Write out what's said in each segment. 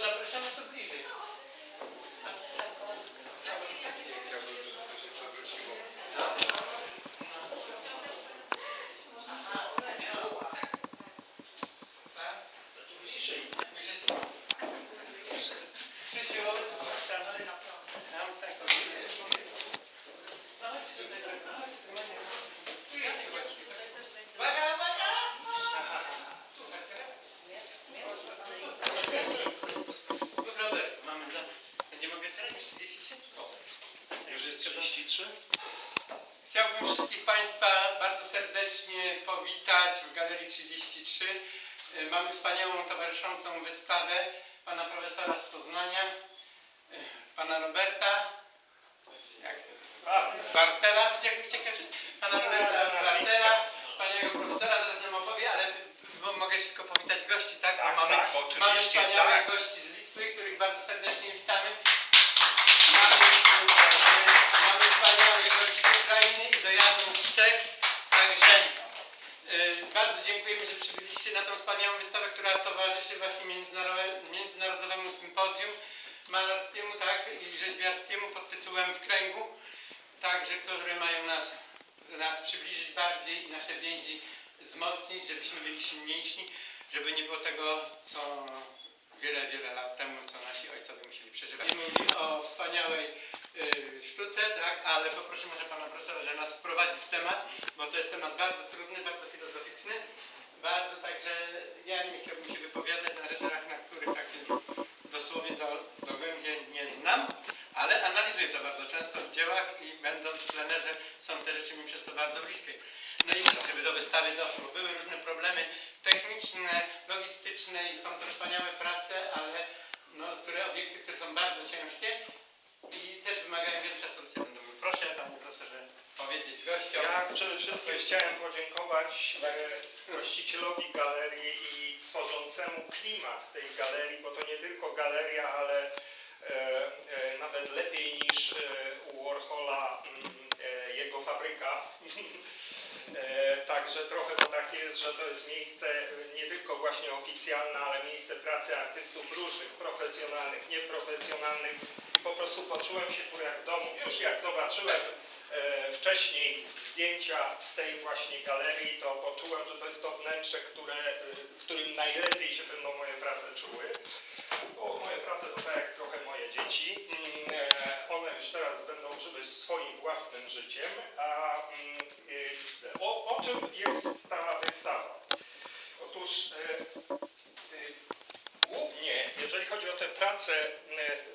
zapraszamy tu bliżej. Tak? To tu bliżej. Już jest. Krzysiu, tam, tam tak. No chodź tutaj, tak, chodź, normalnie. Tu jedźcie, chodźcie. Uwaga, uwaga! Lub Robert, mamy za... Będzie mogę otwierać już 33? Już jest 33? Chciałbym wszystkich Państwa bardzo serdecznie powitać w Galerii 33. Y, Mamy wspaniałą towarzyszącą wystawę pana profesora z Poznania, y, pana Roberta, jak, Bartela, wszystko, pana Roberta Bartela, wspaniałego profesora, zaraz nam opowie, ale bo mogę szybko powitać gości, tak? Tak, mamy, tak, mamy wspaniałych tak. gości z Litwy, których bardzo serdecznie witamy. Mamy wspaniałych gości z Ukrainy i dojazdu z Czech, także y, bardzo dziękujemy, że przybyliście na tą wspaniałą wystawę, która towarzyszy właśnie międzynarodowemu, sympozjum malarskiemu tak, i rzeźbiarskiemu pod tytułem W kręgu, także które mają nas, nas przybliżyć bardziej i nasze więzi wzmocnić, żebyśmy byli silniejsi, żeby nie było tego, co wiele, wiele lat temu, co nasi ojcowie musieli przeżywać. Mówimy o wspaniałej y, sztuce, tak, ale poproszę może pana profesora, że nas wprowadzi w temat, bo to jest temat bardzo trudny, bardzo bardzo także ja nie chciałbym się wypowiadać na rzeczach, na których tak się dosłownie do, dogłębnie nie znam, ale analizuję to bardzo często w dziełach i będąc w plenerze są te rzeczy mi przez to bardzo bliskie. No i żeby do wystawy doszło. Były różne problemy techniczne, logistyczne i są to wspaniałe prace, ale no, które obiekty, które są bardzo ciężkie i też wymagają wielu czasu. Proszę panie profesorze powiedzieć gościom. Ja przede wszystkim chciałem podziękować e, właścicielowi galerii i tworzącemu klimat tej galerii, bo to nie tylko galeria, ale e, e, nawet lepiej niż u Warhola mm, jego fabryka. Także trochę to tak jest, że to jest miejsce nie tylko właśnie oficjalne, ale miejsce pracy artystów różnych, profesjonalnych, nieprofesjonalnych. Po prostu poczułem się tu jak w domu. Już jak zobaczyłem e, wcześniej zdjęcia z tej właśnie galerii, to poczułem, że to jest to wnętrze, które, e, którym najlepiej się będą moje prace czuły. Bo moje prace to tak jak trochę moje dzieci. Mm, e, One już teraz będą żyły swoim własnym życiem. A mm, e, o, o czym jest ta wystawa? Otóż e, e, Głównie, jeżeli chodzi o te prace e,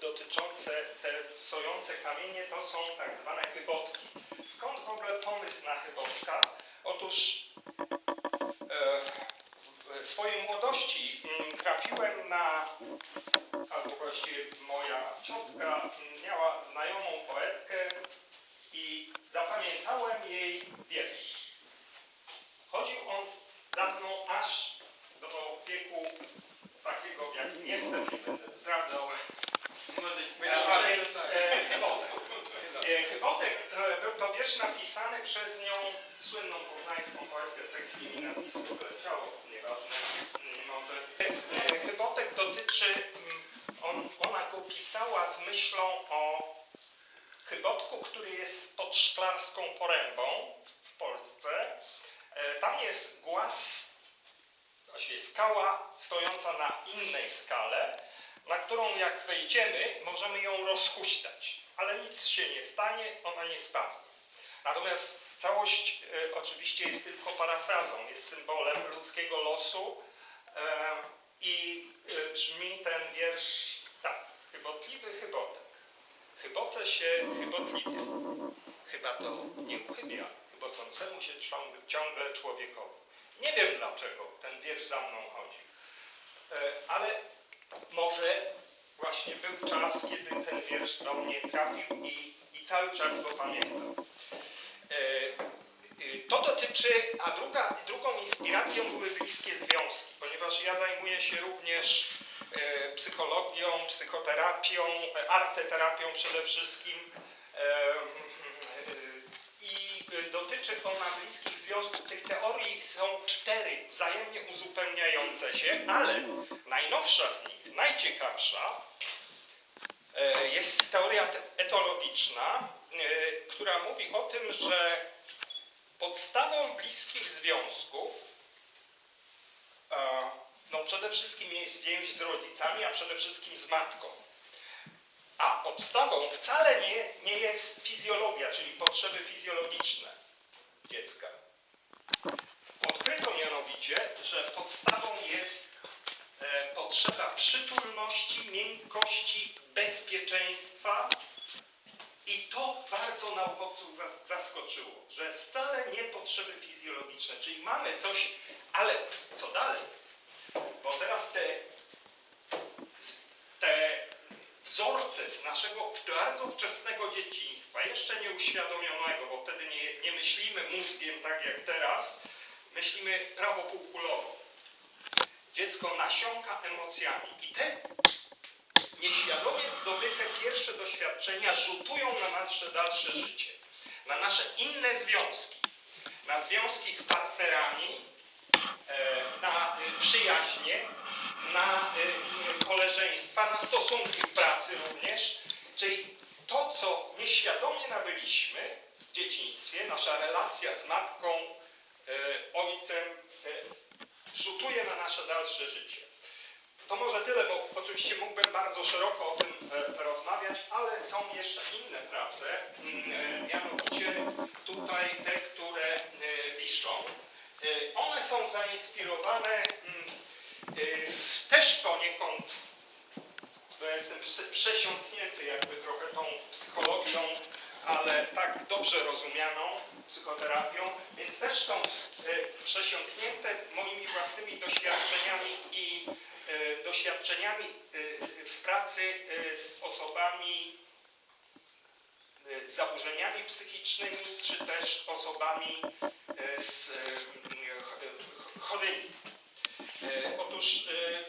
dotyczące te stojące kamienie, to są tak zwane chybotki. Skąd w ogóle pomysł na chybotka? Otóż e, w swojej młodości mm, trafiłem na, albo właściwie moja ciotka mm, miała znajomą poetkę i zapamiętałem jej wiersz. Chodził on za mną aż do wieku takiego, jak jestem, nie będę zdradzał. Młody- E, A więc e, E, Chybotek e, był to wiersz napisany przez nią słynną poznańską chwili mi nazwisko wyleciało, nieważne. mm, Może. E, Chybotek dotyczy, mm, on, ona go pisała z myślą o Chybotku, który jest pod Szklarską Porębą w Polsce. Tam jest głaz właściwie skała stojąca na innej skale, na którą jak wejdziemy, możemy ją rozhuśtać, ale nic się nie stanie, ona nie spadnie. Natomiast całość e, oczywiście jest tylko parafrazą, jest symbolem ludzkiego losu e, i e, brzmi ten wiersz tak, chybotliwy chybotek. Chyboce się chybotliwie, chyba to nie uchybia chybocącemu się ciągle, ciągle człowiekowi. Nie wiem dlaczego ten wiersz za mną chodzi, E, ale może właśnie był czas, kiedy ten wiersz do mnie trafił i, i cały czas go pamiętam. E, e, To dotyczy, a druga, drugą inspiracją były bliskie związki, ponieważ ja zajmuję się również e, psychologią, psychoterapią, arteterapią przede wszystkim. E, e, I dotyczy ona bliskich związków. Tych teorii są cztery wzajemnie uzupełniające się, ale najnowsza z nich, najciekawsza, e, jest teoria te- etologiczna, e, która mówi o tym, że podstawą bliskich związków e, no przede wszystkim jest więź z rodzicami, a przede wszystkim z matką. A podstawą wcale nie, nie jest fizjologia, czyli potrzeby fizjologiczne dziecka. Odkryto mianowicie, że podstawą jest e, potrzeba przytulności, miękkości, bezpieczeństwa i to bardzo naukowców zas- zaskoczyło, że wcale nie potrzeby fizjologiczne, czyli mamy coś, ale co dalej? Bo teraz te, te wzorce z naszego bardzo wczesnego dzieciństwa, jeszcze nieuświadomionego, bo wtedy nie, nie myślimy mózgiem tak jak teraz, myślimy prawopółkulowo. Dziecko nasiąka emocjami i te nieświadomie zdobyte pierwsze doświadczenia rzutują na nasze dalsze życie, na nasze inne związki, na związki z partnerami, e, na y, przyjaźnie, na y, koleżeństwa, na stosunki w pracy również. Czyli to, co nieświadomie nabyliśmy w dzieciństwie, nasza relacja z matką, e, ojcem, e, rzutuje na nasze dalsze życie. To może tyle, bo oczywiście mógłbym bardzo szeroko o tym e, rozmawiać, ale są jeszcze inne prace, mm, e, mianowicie tutaj te, które e, wiszą. One są zainspirowane mm, też poniekąd, bo ja jestem prze- przesiąknięty jakby trochę tą psychologią, ale tak dobrze rozumianą psychoterapią, więc też są e, przesiąknięte moimi własnymi doświadczeniami i e, doświadczeniami w pracy z osobami z zaburzeniami psychicznymi, czy też osobami z ch- chorymi. E, Otóż e, e,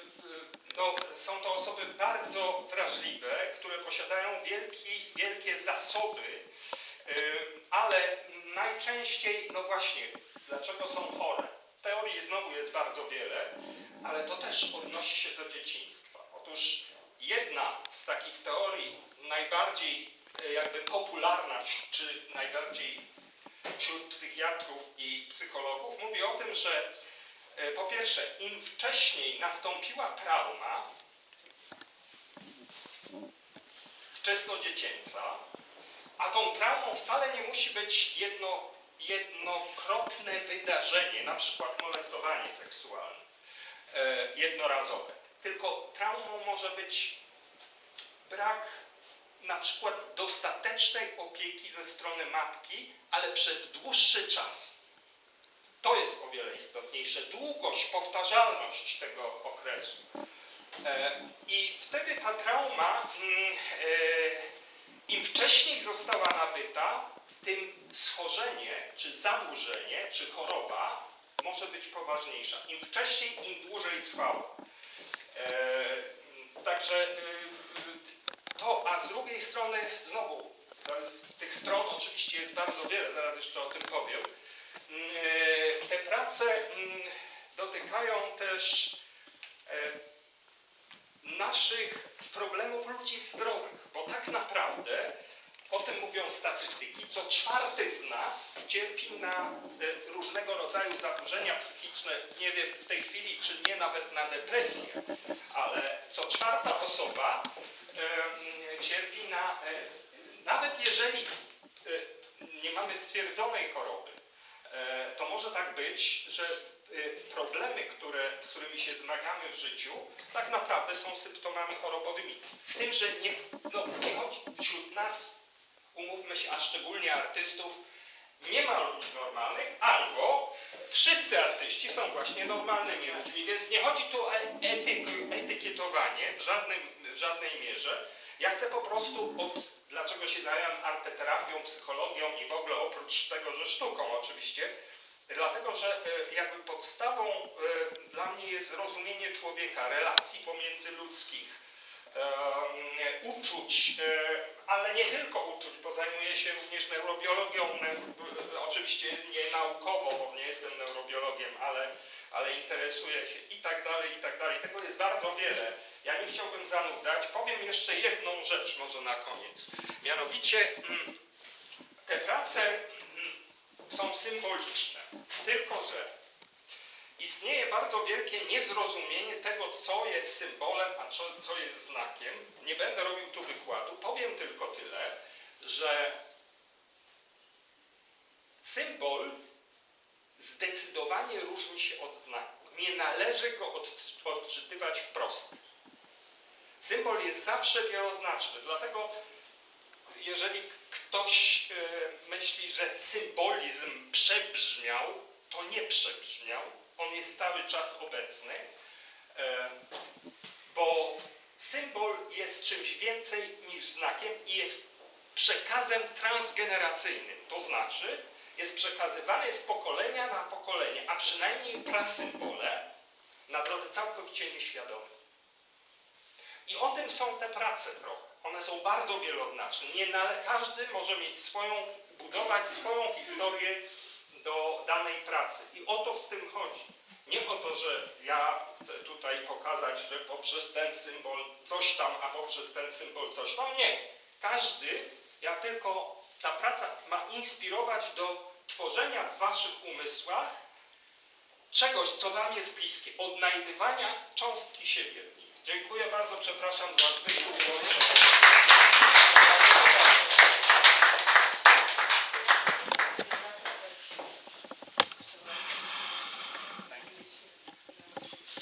no, są to osoby bardzo wrażliwe, które posiadają wielki, wielkie zasoby, ale najczęściej, no właśnie, dlaczego są chore? Teorii znowu jest bardzo wiele, ale to też odnosi się do dzieciństwa. Otóż jedna z takich teorii, najbardziej jakby popularna, czy najbardziej wśród psychiatrów i psychologów, mówi o tym, że po pierwsze, im wcześniej nastąpiła trauma wczesnodziecięca, a tą traumą wcale nie musi być jedno, jednokrotne wydarzenie, na przykład molestowanie seksualne, e, jednorazowe. Tylko traumą może być brak na przykład dostatecznej opieki ze strony matki, ale przez dłuższy czas. To jest o wiele istotniejsze. Długość, powtarzalność tego okresu. E, I wtedy ta trauma, mm, e, im wcześniej została nabyta, tym schorzenie, czy zaburzenie, czy choroba może być poważniejsza. Im wcześniej, im dłużej trwało. E, Także to, a z drugiej strony znowu, tych stron oczywiście jest bardzo wiele, zaraz jeszcze o tym powiem. Mm, Te prace mm, dotykają też e, naszych problemów ludzi zdrowych, bo tak naprawdę o tym mówią statystyki. Co czwarty z nas cierpi na e, różnego rodzaju zaburzenia psychiczne. Nie wiem w tej chwili, czy nie nawet na depresję, ale co czwarta osoba e, cierpi na, nawet jeżeli nie mamy stwierdzonej choroby, to może tak być, że e, problemy, które, z którymi się zmagamy w życiu, tak naprawdę są symptomami chorobowymi. Z tym, że nie, znowu nie chodzi wśród nas, umówmy się, a szczególnie artystów, nie ma ludzi normalnych, albo wszyscy artyści są właśnie normalnymi ludźmi, więc nie chodzi tu o etyk, etykietowanie w, żadnym, w żadnej mierze, Ja chcę po prostu, od, dlaczego się zająłem arteterapią, psychologią i w ogóle oprócz tego, że sztuką oczywiście, dlatego że e, jakby podstawą e, dla mnie jest zrozumienie człowieka, relacji pomiędzyludzkich, uczuć, e, ale nie tylko uczuć, bo zajmuję się również neurobiologią, ne, e, oczywiście nie naukowo, bo nie jestem neurobiologiem, ale, ale interesuję się i tak dalej, i tak dalej. Tego jest bardzo wiele. Ja nie chciałbym zanudzać. Powiem jeszcze jedną rzecz może na koniec. Mianowicie mm, te prace mm, są symboliczne, tylko że istnieje bardzo wielkie niezrozumienie tego, co jest symbolem, a co, jest znakiem. Nie będę robił tu wykładu, powiem tylko tyle, że symbol zdecydowanie różni się od znaku. Nie należy go od, odczytywać wprost. Symbol jest zawsze wieloznaczny, dlatego jeżeli ktoś e, myśli, że symbolizm przebrzmiał, to nie przebrzmiał. On jest cały czas obecny, e, bo symbol jest czymś więcej niż znakiem i jest przekazem transgeneracyjnym. To znaczy, jest przekazywany z pokolenia na pokolenie, a przynajmniej prasymbole na drodze całkowicie nieświadomej. I o tym są te prace trochę. One są bardzo wieloznaczne. Nie na, każdy może mieć swoją, budować swoją historię do danej pracy. I o to w tym chodzi. Nie o to, że ja chcę tutaj pokazać, że poprzez ten symbol coś tam, a poprzez ten symbol coś tam. Nie. Każdy, ja tylko, ta praca ma inspirować do tworzenia w waszych umysłach czegoś, co wam jest bliskie. Odnajdywania cząstki siebie. Dziękuję bardzo, przepraszam za zbyt długo.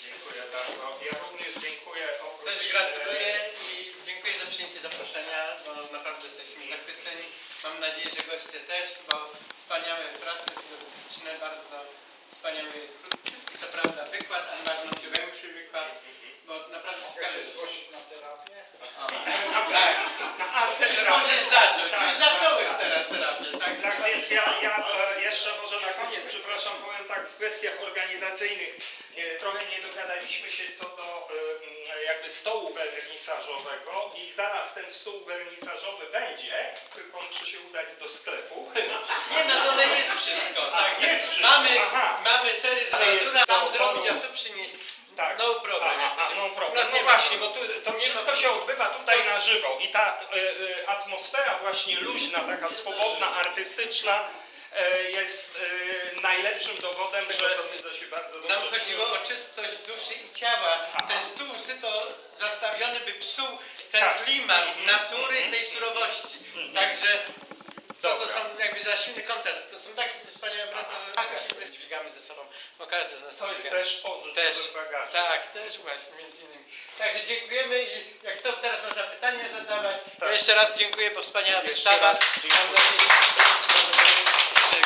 Dziękuję bardzo. Ja również dziękuję oprócz... Też gratuluję i dziękuję za przyjęcie zaproszenia, bo naprawdę jesteśmy zachwyceni. Mam nadzieję, że goście też, bo wspaniałe prace filozoficzne, bardzo wspaniały, krótki co prawda wykład, ale najważniejszy wykład, bo naprawdę ciekawe zgłosić na terapię? Na, Tak. na Już arteterapię. możesz zacząć, Tak, już zacząłeś teraz terapię, tak? Tak więc ja, ja e, jeszcze może na koniec, przepraszam, powiem tak w kwestiach organizacyjnych. E, Trochę nie dogadaliśmy się co do e, m, jakby stołu wernisażowego i zaraz ten stół wernisażowy będzie, tylko muszę się udać do sklepu. Nie, na dole jest wszystko. Tak, jest wszystko, Mamy, aha. mamy sery z Mazura, mam zrobić, a tu przynieść. Tak. No problem. A, jak to a, się- no problem. No nie właśnie, bo tu, to wszystko się odbywa tutaj na żywo i ta e, e, atmosfera właśnie luźna, taka swobodna, artystyczna e, jest e, najlepszym dowodem, że to się bardzo dobrze Nam chodziło o czystość duszy i ciała. Ten stół syto zastawiony by psuł ten Tak. klimat Mhm. natury tej surowości. Także to, to są jakby za silny kontest. To są takie wspaniałe prace, że musimy dźwigamy ze sobą, bo każdy z nas to jest dźwiga. też pożyć Też. w bagażu. Tak, też właśnie, między innymi. Także dziękujemy i jak co, teraz można pytania zadawać. Tak. Ja jeszcze raz dziękuję, bo wspaniała Jeszcze wystawa. raz dziękuję. Mam nadzieję,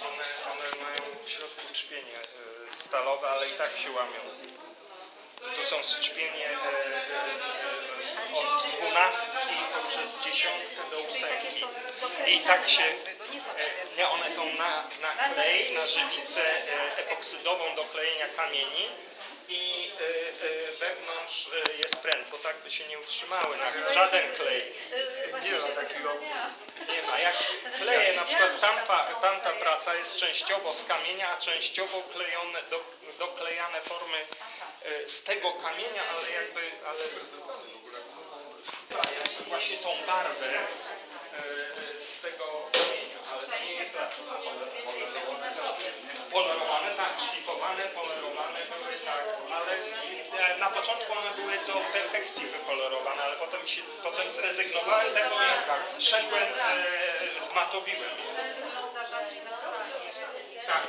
One, one mają w środku trzpienie e, stalowe, ale i tak się łamią. To są trzpienie e, e, e, od dwunastki poprzez dziesiątkę do. I tak się, Nie e, nie, one są na, na klej, na żywicę e, epoksydową do klejenia kamieni i e, wewnątrz jest pręt, bo tak by się nie utrzymały na żaden klej. Nie ma takiego-. Nie ma. Jak kleje, na przykład tamta, tamta praca jest częściowo z kamienia, a częściowo klejone, do, doklejane formy z tego kamienia, ale jakby, ale właśnie tą barwę tego kamienia, ale to nie jest tobie. polerowane, tak, szlifowane, polerowane, to jest tak, ale e, na początku one były do perfekcji wypolerowane, ale potem, się, potem zrezygnowałem tego i szedłem, e, zmatowiłem je. Tak.